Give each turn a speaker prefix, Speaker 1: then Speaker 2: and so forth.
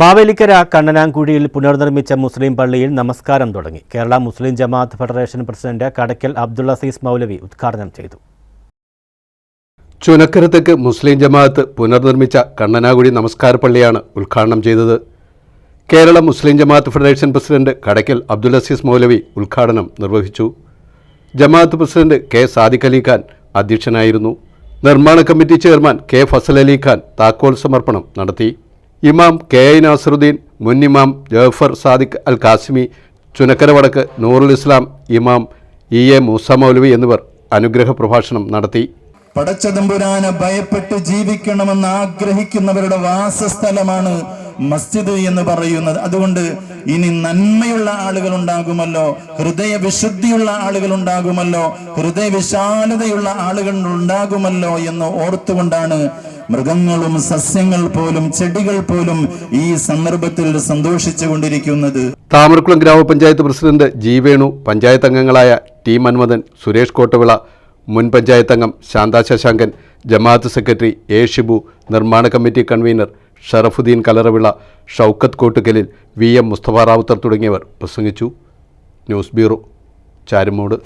Speaker 1: മാവേലിക്കര കണ്ണനാങ്കുഴിയിൽ പുനർനിർമ്മിച്ച മുസ്ലിം പള്ളിയിൽ നമസ്കാരം തുടങ്ങി. Kerala Muslim Jamaat federation president Kadakkal Abdul Aziz Maulavi ഉദ്ഘാടനം ചെയ്തു.
Speaker 2: ചുനക്കരത്തേക്ക് മുസ്ലിം ജമാഅത്ത് പുനർനിർമ്മിച്ച കണ്ണനാകുഴി നമസ്കാര പള്ളിയാണ് ഉദ്ഘാടനം ചെയ്തത്. Kerala Muslim Jamaat federation president Kadakkal Abdul Aziz Maulavi ഉദ്ഘാടനം നിർവഹിച്ചു. ജമാഅത്ത് പ്രസിഡന്റ് കെ സാദിഖ് അലി ഖാൻ അധ്യക്ഷനായിരുന്നു. നിർമ്മാണ committee chairman K Fazal Ali Khan താക്കോൽ സമർപ്പണം നടത്തി. ഇമാം കെ ഐ നാസറുദ്ദീൻ മുൻ ഇമാം ജഫർ സാദിഖ് അൽ കാസിമി ചുനക്കര വടക്ക് നൂറുൽ ഇസ്ലാം ഇമാം ഇ എ മൂസ മൗലവി എന്നിവർ അനുഗ്രഹ പ്രഭാഷണം നടത്തി.
Speaker 3: പടച്ചതമ്പുരാനെ ഭയപ്പെട്ട് ജീവിക്കണമെന്ന് ആഗ്രഹിക്കുന്നവരുടെ വാസസ്ഥലമാണ് മസ്ജിദ് എന്ന് പറയുന്നത്. അതുകൊണ്ട് ഇനി നന്മയുള്ള ആളുകൾ ഉണ്ടാകുമല്ലോ ഹൃദയ വിശുദ്ധിയുള്ള ആളുകൾ ഉണ്ടാകുമല്ലോ ഹൃദയ വിശാലതയുള്ള ആളുകൾ ഉണ്ടാകുമല്ലോ എന്ന് ഓർത്തുകൊണ്ടാണ് മൃഗങ്ങളും സസ്യങ്ങൾ പോലും ചെടികൾ പോലും ഈ സന്ദർഭത്തിൽ സന്തോഷിച്ചു കൊണ്ടിരിക്കുന്നത്.
Speaker 2: താമരക്കുളം ഗ്രാമപഞ്ചായത്ത് പ്രസിഡന്റ് ജി വേണു പഞ്ചായത്ത് അംഗങ്ങളായ ടി മന്മഥൻ സുരേഷ് കോട്ടവിള മുൻ പഞ്ചായത്ത് അംഗം ശാന്ത ശശാങ്കൻ ജമാഅത്ത് സെക്രട്ടറി എ ഷിബു നിർമ്മാണ കമ്മിറ്റി കൺവീനർ ഷറഫുദ്ദീൻ കലറവിള ഷൗക്കത്ത് കോട്ടുകലിൽ വി എം മുസ്തഫ റാവുത്തർ തുടങ്ങിയവർ പ്രസംഗിച്ചു. News bureau Charummood.